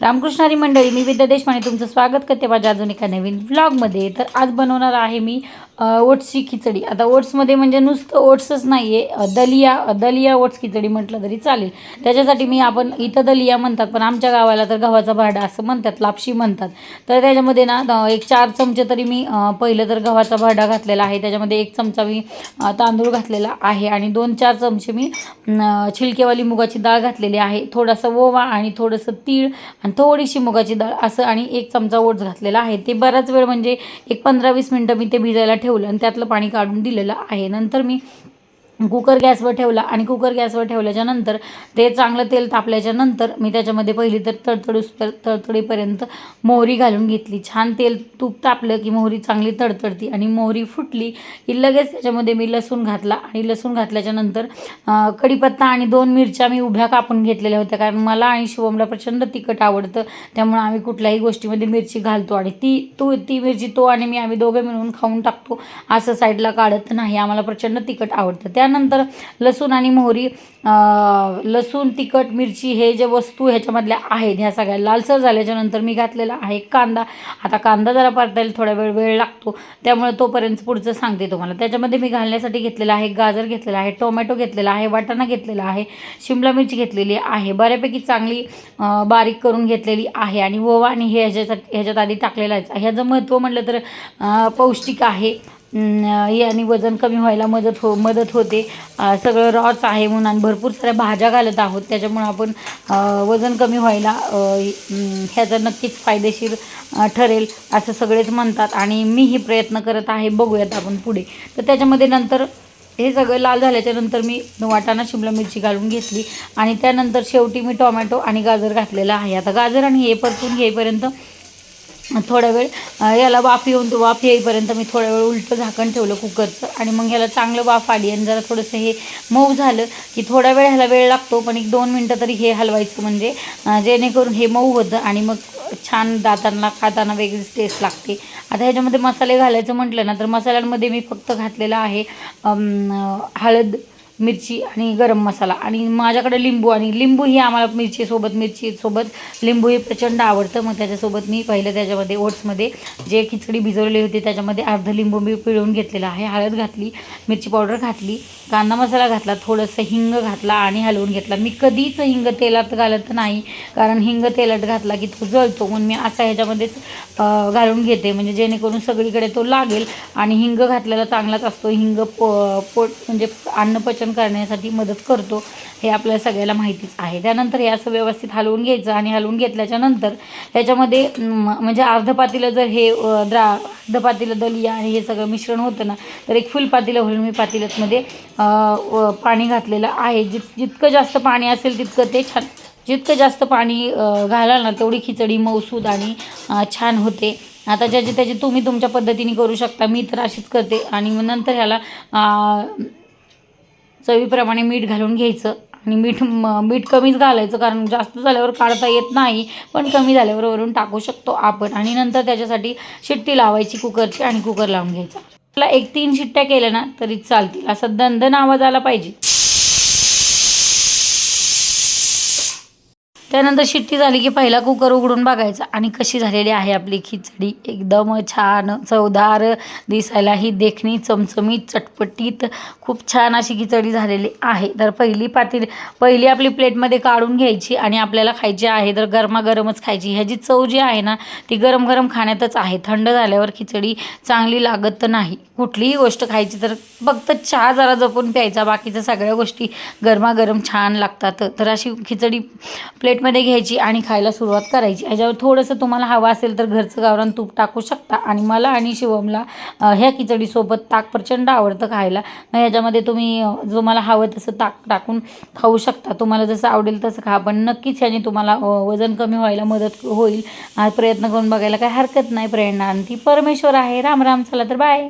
रामकृष्णारी मंडळी मी विद्या देशपांडे तुमचं स्वागत करते माझ्या अजून एका नवीन व्लॉगमध्ये तर आज बनवणार आहे मी ओट्सची खिचडी. आता ओट्समध्ये म्हणजे नुसतं ओट्सच नाही आहे दलिया दलिया ओट्स खिचडी म्हटलं तरी चालेल. त्याच्यासाठी मी आपण इथं दलिया म्हणतात पण आमच्या गावाला तर गव्हाचा भाडा असं म्हणतात लापशी म्हणतात. तर त्याच्यामध्ये ना एक चार चमचे तरी मी पहिलं तर गव्हाचा भाडा घातलेला आहे. त्याच्यामध्ये एक चमचा मी तांदूळ घातलेला आहे आणि दोन चार चमचे मी छिलकेवाली मुगाची डाळ घातलेली आहे. थोडासा ओवा आणि थोडंसं तीळ आणि थोडीशी मुगाची डाळ असं आणि एक चमचा ओट्स घातलेला आहे. ते बराच वेळ म्हणजे एक पंधरा वीस मिनटं मी ते भिजायला ठेवलं आणि त्यातलं पाणी काढून दिलेलं आहे. नंतर मी कुकर गॅसवर ठेवला आणि कुकर गॅसवर ठेवल्याच्यानंतर ते चांगलं तेल तापल्याच्यानंतर मी त्याच्यामध्ये पहिली तर तडतडूस तडतडीपर्यंत मोहरी घालून घेतली. छान तेल तूप तापलं की मोहरी चांगली तडतडती आणि मोहरी फुटली की लगेच त्याच्यामध्ये मी लसूण घातला आणि लसूण घातल्याच्यानंतर कढीपत्ता आणि दोन मिरच्या मी उभ्या कापून घेतलेल्या होत्या कारण मला आणि शिवमला प्रचंड तिखट आवडतं. त्यामुळे आम्ही कुठल्याही गोष्टीमध्ये मिरची घालतो आणि ती तू ती मिरची तो आणि मी आम्ही दोघं मिळून खाऊन टाकतो असं साईडला काढत नाही. आम्हाला प्रचंड तिखट आवडतं. त्या त्यानंतर लसूण आणि मोहरी लसूण तिखट मिरची हे जे वस्तू ह्याच्यामधल्या आहेत ह्या सगळ्या लालसर झाल्याच्यानंतर मी घातलेला आहे कांदा. आता कांदा जरा परतायला थोडा वेळ वेळ लागतो. त्यामुळे तोपर्यंत पुढचं सांगते तुम्हाला. त्याच्यामध्ये मी घालण्यासाठी घेतलेला आहे गाजर घेतलेला आहे टोमॅटो घेतलेला आहे वाटाणा घेतलेला आहे शिमला मिरची घेतलेली आहे बऱ्यापैकी चांगली बारीक करून घेतलेली आहे. आणि ओवा आणि हे ह्याच्यासाठी ह्याच्यात आधी टाकलेलं आहे. ह्याचं महत्त्व म्हटलं तर पौष्टिक आहे. याने वजन कमी व्हायला मदत हो मदत होते. सगळं रॉच आहे म्हणून आणि भरपूर साऱ्या भाज्या घालत आहोत. त्याच्यामुळं आपण वजन कमी व्हायला ह्याचा नक्कीच फायदेशीर ठरेल असं सगळेच म्हणतात. आणि मीही प्रयत्न करत आहे बघूयात आपण पुढे. तर त्याच्यामध्ये नंतर हे सगळं लाल झाल्याच्यानंतर मी वाटाणा शिमला मिरची घालून घेतली. आणि त्यानंतर शेवटी मी टोमॅटो आणि गाजर घातलेलं आहे. आता गाजर आणि हे परतून घेईपर्यंत थोडा वेळ याला वाफ येऊन वाफ येईपर्यंत मी थोडा वेळ उलटं झाकण ठेवलं कुकरचं आणि मग ह्याला चांगलं वाफ आली आणि जरा थोडंसं हे मऊ झालं की थोडा वेळ ह्याला वेळ लागतो पण एक दोन मिनटं तरी हे हलवायचं म्हणजे जेणेकरून हे मऊ होतं आणि मग छान दातांना खाताना वेगळीच टेस्ट लागते. आता ह्याच्यामध्ये मसाले घालायचं म्हटलं ना तर मसाल्यांमध्ये मी फक्त घातलेलं आहे हळद मिरची आणि गरम मसाला आणि माझ्याकडे लिंबू आणि लिंबू ही आम्हाला मिरचीसोबत मिरचीसोबत लिंबू हे प्रचंड आवडतं. मग त्याच्यासोबत मी पहिलं त्याच्यामध्ये ओट्समध्ये जे खिचडी भिजवलेली होती त्याच्यामध्ये अर्ध लिंबू मी पिळून घेतलेला आहे. हळद घातली मिरची पावडर घातली कांदा मसाला घातला थोडंसं हिंग घातला आणि हलवून घेतला. मी कधीच हिंग तेलात घालत नाही कारण हिंग तेलात घातला की तो जळतो. म्हणून मी असा ह्याच्यामध्येच घालून घेते. म्हणजे जेणेकरून सगळीकडे तो लागेल आणि हिंग घातलेला चांगलाच असतो. हिंग पो पोट म्हणजे पचन करण्यासाठी मदत करतो हे आपल्या सगळ्याला माहितीच आहे. त्यानंतर हे असं व्यवस्थित हलवून घ्यायचं आणि हलवून घेतल्याच्या नंतर त्याच्यामध्ये म्हणजे अर्ध पातीला जर हे द्रा अर्ध पातीलं दलिया आणि हे सगळं मिश्रण होतं ना तर एक फुल पातीलं भरून मी पातीलमध्ये पाणी घातलेलं आहे. जित जितकं जास्त पाणी असेल तितकं ते छान जितकं जास्त पाणी घालाल ना तेवढी खिचडी मौसूद आणि छान होते. आता ज्याची त्याची तुम्ही तुमच्या पद्धतीने करू शकता मी तर अशीच करते. आणि मग नंतर ह्याला चवीप्रमाणे मीठ घालून घ्यायचं. आणि मीठ मीठ कमीच घालायचं कारण जास्त झाल्यावर काढता येत नाही पण कमी झाल्यावर वरून टाकू शकतो आपण. आणि नंतर त्याच्यासाठी शिट्टी लावायची कुकरची आणि कुकर लावून घ्यायचा. त्याला एक तीन शिट्ट्या केल्या ना तरी चालतील. असा दणदण आवाज आला पाहिजे. त्यानंतर शिट्टी झाली की पहिला कुकर उघडून बघायचा. आणि कशी झालेली आहे आपली खिचडी? एकदम छान चवदार दिसायला. ही देखणी चमचमीत चटपटीत खूप छान अशी खिचडी झालेली आहे. तर पहिली पातील पहिली आपली प्लेटमध्ये काढून घ्यायची आणि आपल्याला खायची आहे तर गरमागरमच खायची. ह्याची चव जी आहे ना ती गरम गरम खाण्यातच आहे. थंड झाल्यावर खिचडी चांगली लागत नाही. कुठलीही गोष्ट खायची तर फक्त चहा जरा जपून प्यायचा. बाकीच्या सगळ्या गोष्टी गरमागरम छान लागतात. तर अशी खिचडी प्लेट प्लेटमध्ये घ्यायची आणि खायला सुरुवात करायची. ह्याच्यावर थोडंसं तुम्हाला हवं असेल तर घरचं गावरान तूप टाकू शकता. आणि मला आणि शिवमला ह्या खिचडीसोबत ताक प्रचंड आवडतं खायला. मग ह्याच्यामध्ये तुम्ही जो मला हवं तसं ताक टाकून खाऊ शकता. तुम्हाला जसं आवडेल तसं खा. पण नक्कीच ह्याने तुम्हाला वजन कमी व्हायला मदत होईल. प्रयत्न करून बघायला काही हरकत नाही प्रेरणा आणि ती परमेश्वर आहे. राम राम. चला तर बाय